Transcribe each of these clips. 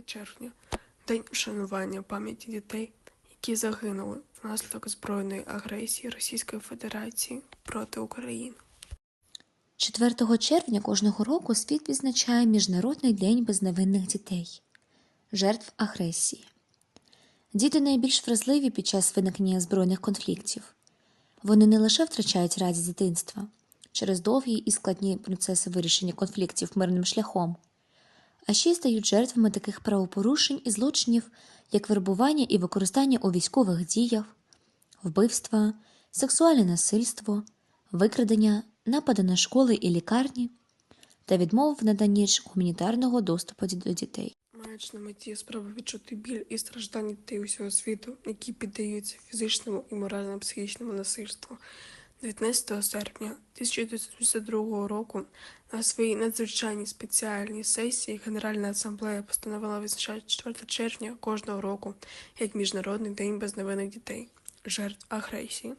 25 червня день вшанування пам'яті дітей, які загинули внаслідок збройної агресії Російської Федерації проти України. 4 червня кожного року світ відзначає Міжнародний день безневинних дітей, жертв агресії. Діти найбільш вразливі під час виникнення збройних конфліктів. Вони не лише втрачають радість дитинства через довгі і складні процеси вирішення конфліктів мирним шляхом, а ще й стають жертвами таких правопорушень і злочинів, як вербування і використання у військових діях, вбивства, сексуальне насильство, викрадення, напади на школи і лікарні та відмова в наданні гуманітарного доступу до дітей. Маючи на меті справу відчути біль і страждання дітей усього світу, які піддаються фізичному і морально-психічному насильству. 19 серпня 1982 року на своїй надзвичайній спеціальній сесії Генеральна асамблея постановила відзначати 4 червня кожного року як Міжнародний день безневинних дітей, жертв агресії.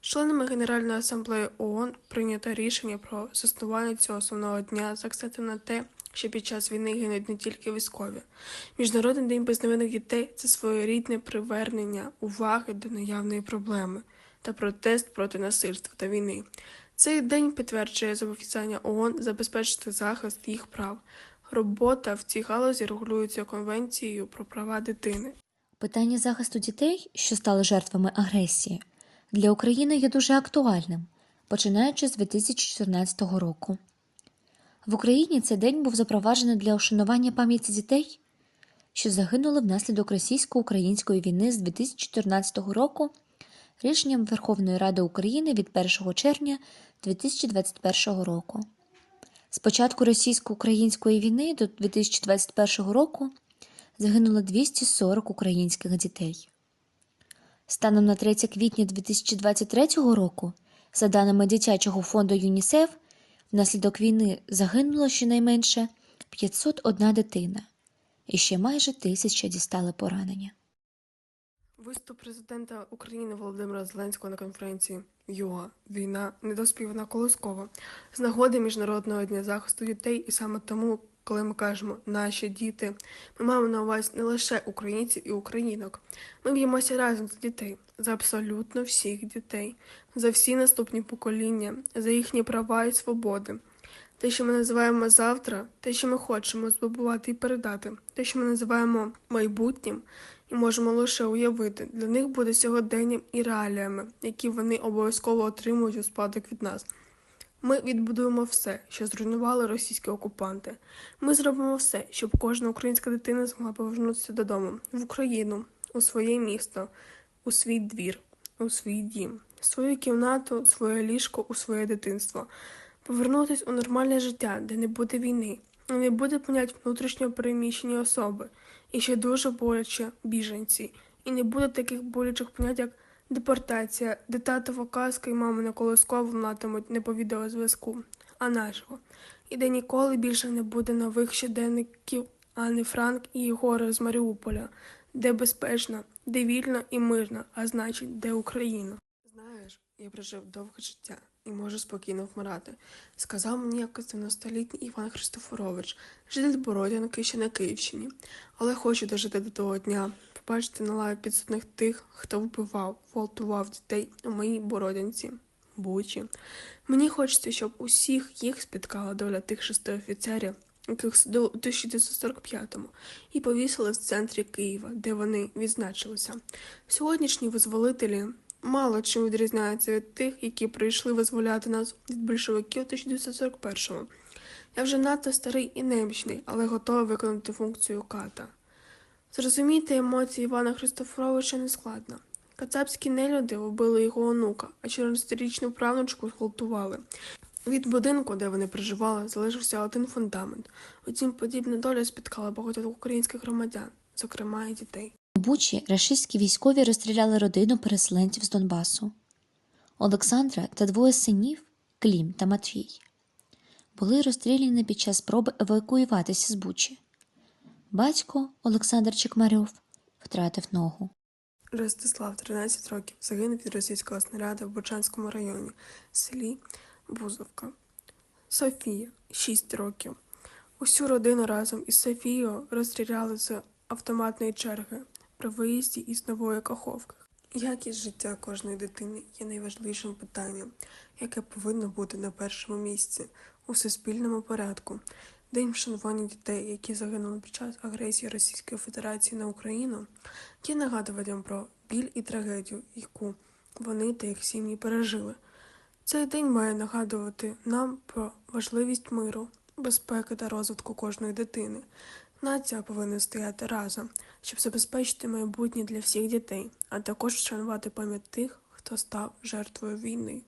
Членами Генеральної асамблеї ООН прийнято рішення про заснування цього основного дня з акцентом на те, що під час війни гинуть не тільки військові. Міжнародний день безневинних дітей це своєрідне привернення уваги до наявної проблеми та протест проти насильства та війни. Цей день підтверджує зобов'язання ООН забезпечити захист їх прав. Робота в цій галузі регулюється Конвенцією про права дитини. Питання захисту дітей, що стали жертвами агресії, для України є дуже актуальним, починаючи з 2014 року. В Україні цей день був запроваджений для ушанування пам'яті дітей, що загинули внаслідок російсько-української війни з 2014 року рішенням Верховної Ради України від 1 червня 2021 року. З початку російсько-української війни до 2021 року загинуло 240 українських дітей. Станом на 3 квітня 2023 року, за даними дитячого фонду ЮНІСЕФ, внаслідок війни загинуло щонайменше 501 дитина, і ще майже тисяча дістали поранення. Виступ президента України Володимира Зеленського на конференції ЮА Війна недоспівана колосково з нагоди Міжнародного дня захисту дітей, і саме тому, коли ми кажемо наші діти, ми маємо на увазі не лише українців і українок. Ми б'ємося разом за дітей, за абсолютно всіх дітей, за всі наступні покоління, за їхні права і свободи. Те, що ми називаємо завтра, те, що ми хочемо здобувати і передати, те, що ми називаємо майбутнім, і можемо лише уявити, для них буде сьогоденням і реаліями, які вони обов'язково отримують у спадок від нас. Ми відбудуємо все, що зруйнували російські окупанти. Ми зробимо все, щоб кожна українська дитина змогла повернутися додому в Україну, у своє місто, у свій двір, у свій дім, свою кімнату, своє ліжко, у своє дитинство, повернутися у нормальне життя, де не буде війни, не буде понять внутрішньо переміщені особи, і ще дуже боляче біженці, і не буде таких болючих понять, як депортація, де татова казка і мамина колосково лунатимуть не по відеозв'язку, а нашого. І де ніколи більше не буде нових щоденників Анни Франк і Єгора з Маріуполя, де безпечно, де вільно і мирно, а значить, де Україна. Знаєш, я прожив довге життя і можу спокійно вмирати, сказав мені якось 90-літній Іван Христофорович, житель Бородянки ще на Київщині. Але хочу дожити до того дня, побачити на лаві підсудних тих, хто вбивав, гвалтував дітей у моїй Бородянці. Бучі. Мені хочеться, щоб усіх їх спіткала доля тих шести офіцерів, яких судили у 1945-му, і повісили в центрі Києва, де вони відзначилися. Сьогоднішні визволителі мало чим відрізняються від тих, які прийшли визволяти нас від більшовиків 1941-му. Я вже надто старий і немічний, але готовий виконати функцію ката. Зрозуміти емоції Івана Христофоровича не складно. Кацапські нелюди вбили його онука, а 14-річну правнучку зґвалтували. Від будинку, де вони проживали, залишився один фундамент. Утім, подібна доля спіткала багатьох українських громадян, зокрема і дітей. У Бучі рашистські військові розстріляли родину переселенців з Донбасу. Олександра та двоє синів Клім та Матвій були розстріляні під час спроби евакуюватися з Бучі. Батько Олександр Чекмарьов втратив ногу. Ростислав, 13 років, загинув від російського снаряду в Бучанському районі, селі Бузовка. Софія, 6 років. Усю родину разом із Софією розстріляли з автоматної черги при виїзді із нової каховки. Якість життя кожної дитини є найважливішим питанням, яке повинно бути на першому місці у суспільному порядку. День вшанування дітей, які загинули під час агресії Російської Федерації на Україну, є нагадуванням про біль і трагедію, яку вони та їх сім'ї пережили. Цей день має нагадувати нам про важливість миру, безпеки та розвитку кожної дитини. Нація повинна стояти разом, щоб забезпечити майбутнє для всіх дітей, а також вшанувати пам'ять тих, хто став жертвою війни.